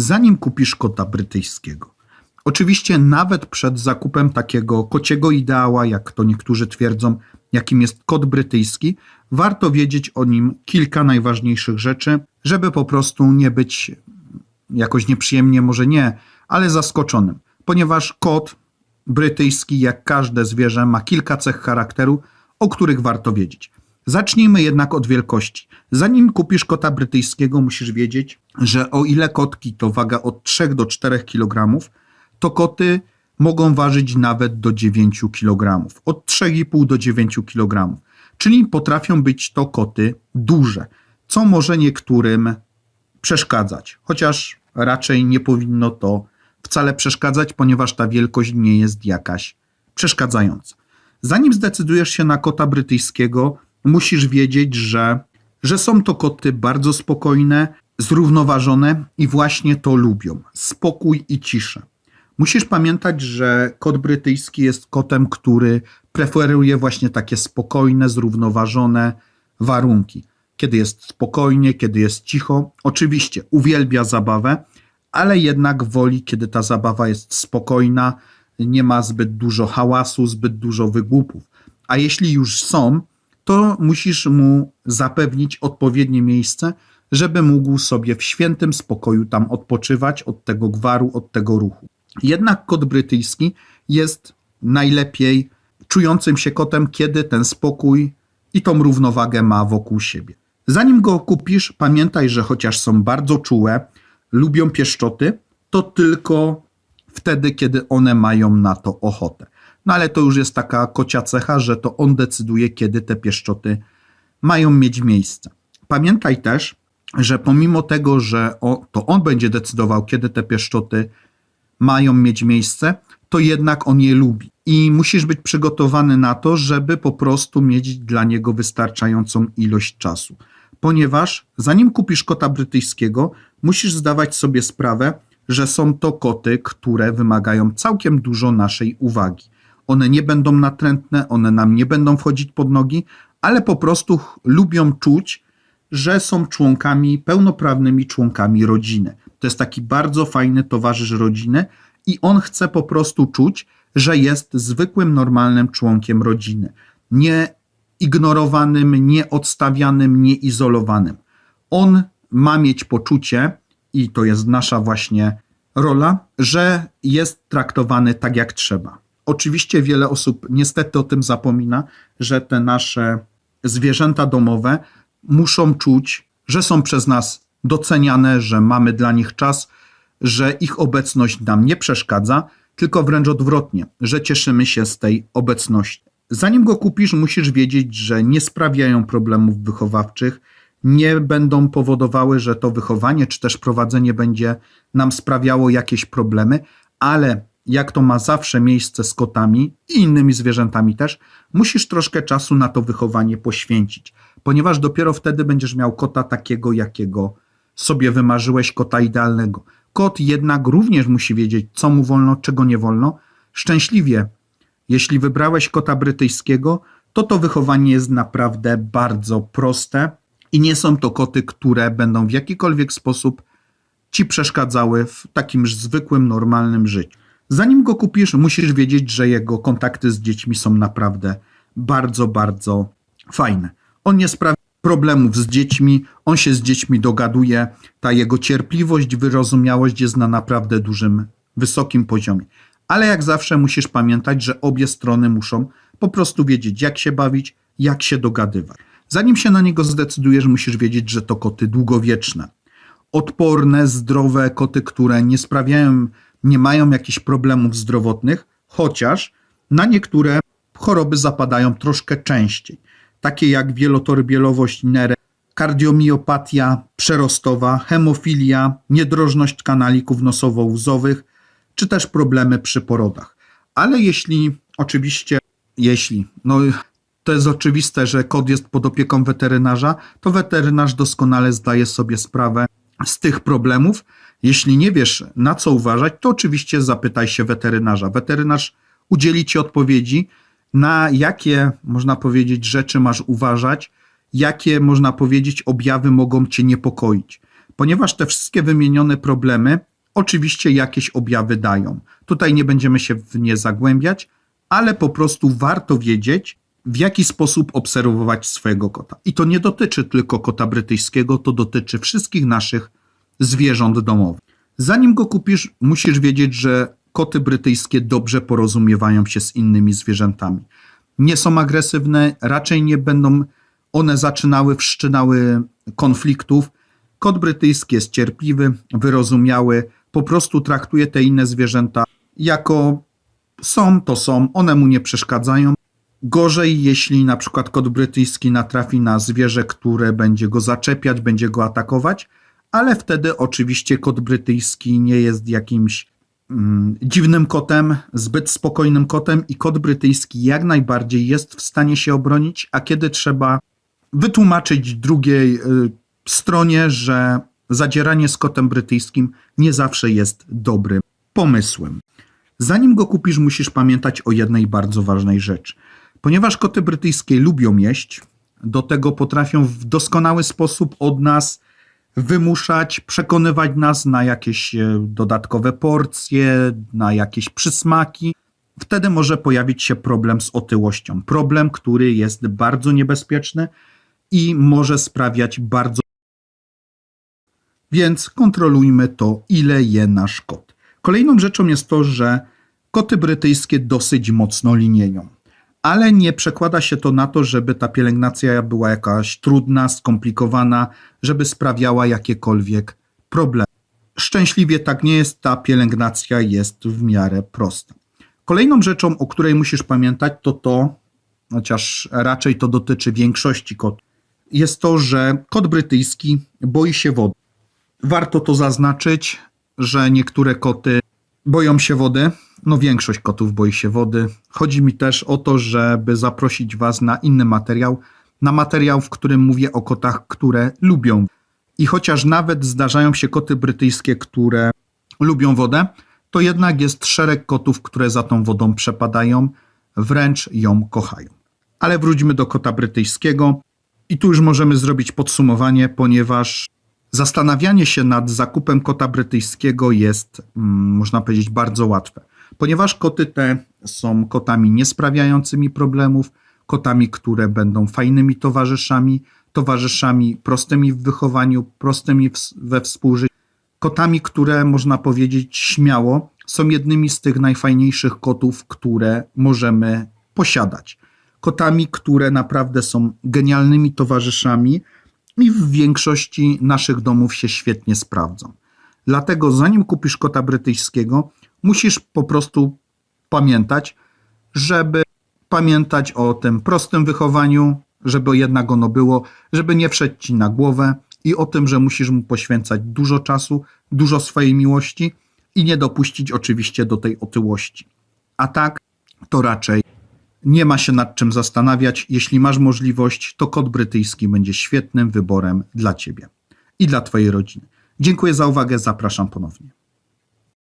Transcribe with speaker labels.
Speaker 1: zanim kupisz kota brytyjskiego. Oczywiście nawet przed zakupem takiego kociego ideała, jak to niektórzy twierdzą, jakim jest kot brytyjski, warto wiedzieć o nim kilka najważniejszych rzeczy, żeby po prostu nie być jakoś nieprzyjemnie, może nie, ale zaskoczonym, ponieważ kot brytyjski, jak każde zwierzę, ma kilka cech charakteru, o których warto wiedzieć. Zacznijmy jednak od wielkości. Zanim kupisz kota brytyjskiego, musisz wiedzieć, że o ile kotki to waga od 3 do 4 kg, to koty mogą ważyć nawet do 9 kg. Od 3,5 do 9 kg. Czyli potrafią być to koty duże, co może niektórym przeszkadzać. Chociaż raczej nie powinno to wcale przeszkadzać, ponieważ ta wielkość nie jest jakaś przeszkadzająca. Zanim zdecydujesz się na kota brytyjskiego, musisz wiedzieć, że, że są to koty bardzo spokojne, zrównoważone i właśnie to lubią spokój i ciszę. Musisz pamiętać, że kot brytyjski jest kotem, który preferuje właśnie takie spokojne, zrównoważone warunki. Kiedy jest spokojnie, kiedy jest cicho. Oczywiście uwielbia zabawę, ale jednak woli, kiedy ta zabawa jest spokojna, nie ma zbyt dużo hałasu, zbyt dużo wygłupów. A jeśli już są, to musisz mu zapewnić odpowiednie miejsce, żeby mógł sobie w świętym spokoju tam odpoczywać od tego gwaru, od tego ruchu. Jednak kot brytyjski jest najlepiej czującym się kotem, kiedy ten spokój i tą równowagę ma wokół siebie. Zanim go kupisz, pamiętaj, że chociaż są bardzo czułe, lubią pieszczoty, to tylko wtedy, kiedy one mają na to ochotę. No ale to już jest taka kocia cecha, że to on decyduje, kiedy te pieszczoty mają mieć miejsce. Pamiętaj też, że pomimo tego, że o, to on będzie decydował, kiedy te pieszczoty mają mieć miejsce, to jednak on je lubi. I musisz być przygotowany na to, żeby po prostu mieć dla niego wystarczającą ilość czasu. Ponieważ zanim kupisz kota brytyjskiego, musisz zdawać sobie sprawę, że są to koty, które wymagają całkiem dużo naszej uwagi. One nie będą natrętne, one nam nie będą wchodzić pod nogi, ale po prostu lubią czuć, że są członkami, pełnoprawnymi członkami rodziny. To jest taki bardzo fajny towarzysz rodziny i on chce po prostu czuć, że jest zwykłym, normalnym członkiem rodziny. Nie ignorowanym, nieodstawianym, nieizolowanym. On ma mieć poczucie, i to jest nasza właśnie rola, że jest traktowany tak jak trzeba. Oczywiście wiele osób niestety o tym zapomina, że te nasze zwierzęta domowe muszą czuć, że są przez nas doceniane, że mamy dla nich czas, że ich obecność nam nie przeszkadza, tylko wręcz odwrotnie, że cieszymy się z tej obecności. Zanim go kupisz, musisz wiedzieć, że nie sprawiają problemów wychowawczych, nie będą powodowały, że to wychowanie czy też prowadzenie będzie nam sprawiało jakieś problemy, ale jak to ma zawsze miejsce z kotami i innymi zwierzętami też, musisz troszkę czasu na to wychowanie poświęcić, ponieważ dopiero wtedy będziesz miał kota takiego, jakiego sobie wymarzyłeś, kota idealnego. Kot jednak również musi wiedzieć, co mu wolno, czego nie wolno. Szczęśliwie, jeśli wybrałeś kota brytyjskiego, to to wychowanie jest naprawdę bardzo proste i nie są to koty, które będą w jakikolwiek sposób ci przeszkadzały w takim zwykłym, normalnym życiu. Zanim go kupisz, musisz wiedzieć, że jego kontakty z dziećmi są naprawdę bardzo, bardzo fajne. On nie sprawia problemów z dziećmi, on się z dziećmi dogaduje, ta jego cierpliwość, wyrozumiałość jest na naprawdę dużym, wysokim poziomie. Ale jak zawsze musisz pamiętać, że obie strony muszą po prostu wiedzieć, jak się bawić, jak się dogadywać. Zanim się na niego zdecydujesz, musisz wiedzieć, że to koty długowieczne odporne, zdrowe koty, które nie sprawiają, nie mają jakichś problemów zdrowotnych, chociaż na niektóre choroby zapadają troszkę częściej, takie jak wielotorbielowość nerek, kardiomiopatia przerostowa, hemofilia, niedrożność kanalików nosowo-łzowych, czy też problemy przy porodach. Ale jeśli, oczywiście, jeśli, no to jest oczywiste, że kot jest pod opieką weterynarza, to weterynarz doskonale zdaje sobie sprawę z tych problemów. Jeśli nie wiesz, na co uważać, to oczywiście zapytaj się weterynarza. Weterynarz udzieli ci odpowiedzi, na jakie, można powiedzieć, rzeczy masz uważać, jakie, można powiedzieć, objawy mogą cię niepokoić. Ponieważ te wszystkie wymienione problemy oczywiście jakieś objawy dają. Tutaj nie będziemy się w nie zagłębiać, ale po prostu warto wiedzieć, w jaki sposób obserwować swojego kota. I to nie dotyczy tylko kota brytyjskiego, to dotyczy wszystkich naszych zwierząt domowych. Zanim go kupisz, musisz wiedzieć, że koty brytyjskie dobrze porozumiewają się z innymi zwierzętami. Nie są agresywne, raczej nie będą one zaczynały, wszczynały konfliktów. Kot brytyjski jest cierpliwy, wyrozumiały, po prostu traktuje te inne zwierzęta jako są, to są, one mu nie przeszkadzają. Gorzej, jeśli na przykład kot brytyjski natrafi na zwierzę, które będzie go zaczepiać, będzie go atakować, ale wtedy oczywiście kot brytyjski nie jest jakimś mm, dziwnym kotem, zbyt spokojnym kotem i kot brytyjski jak najbardziej jest w stanie się obronić, a kiedy trzeba wytłumaczyć drugiej y, stronie, że zadzieranie z kotem brytyjskim nie zawsze jest dobrym pomysłem. Zanim go kupisz, musisz pamiętać o jednej bardzo ważnej rzeczy. Ponieważ koty brytyjskie lubią jeść, do tego potrafią w doskonały sposób od nas wymuszać, przekonywać nas na jakieś e, dodatkowe porcje, na jakieś przysmaki. Wtedy może pojawić się problem z otyłością. Problem, który jest bardzo niebezpieczny i może sprawiać bardzo. Więc kontrolujmy to, ile je nasz kot. Kolejną rzeczą jest to, że koty brytyjskie dosyć mocno linieją. Ale nie przekłada się to na to, żeby ta pielęgnacja była jakaś trudna, skomplikowana, żeby sprawiała jakiekolwiek problemy. Szczęśliwie tak nie jest, ta pielęgnacja jest w miarę prosta. Kolejną rzeczą, o której musisz pamiętać, to to, chociaż raczej to dotyczy większości kotów, jest to, że kot brytyjski boi się wody. Warto to zaznaczyć, że niektóre koty boją się wody. No, większość kotów boi się wody. Chodzi mi też o to, żeby zaprosić Was na inny materiał. Na materiał, w którym mówię o kotach, które lubią. I chociaż nawet zdarzają się koty brytyjskie, które lubią wodę, to jednak jest szereg kotów, które za tą wodą przepadają, wręcz ją kochają. Ale wróćmy do kota brytyjskiego. I tu już możemy zrobić podsumowanie, ponieważ Zastanawianie się nad zakupem kota brytyjskiego jest, mm, można powiedzieć, bardzo łatwe, ponieważ koty te są kotami niesprawiającymi problemów, kotami, które będą fajnymi towarzyszami, towarzyszami prostymi w wychowaniu, prostymi we współżyciu, kotami, które można powiedzieć śmiało są jednymi z tych najfajniejszych kotów, które możemy posiadać. Kotami, które naprawdę są genialnymi towarzyszami i w większości naszych domów się świetnie sprawdzą. Dlatego zanim kupisz kota brytyjskiego, musisz po prostu pamiętać, żeby pamiętać o tym prostym wychowaniu, żeby jednak ono było, żeby nie wszedł ci na głowę i o tym, że musisz mu poświęcać dużo czasu, dużo swojej miłości i nie dopuścić oczywiście do tej otyłości. A tak, to raczej nie ma się nad czym zastanawiać. Jeśli masz możliwość, to kot brytyjski będzie świetnym wyborem dla ciebie i dla twojej rodziny. Dziękuję za uwagę, zapraszam ponownie.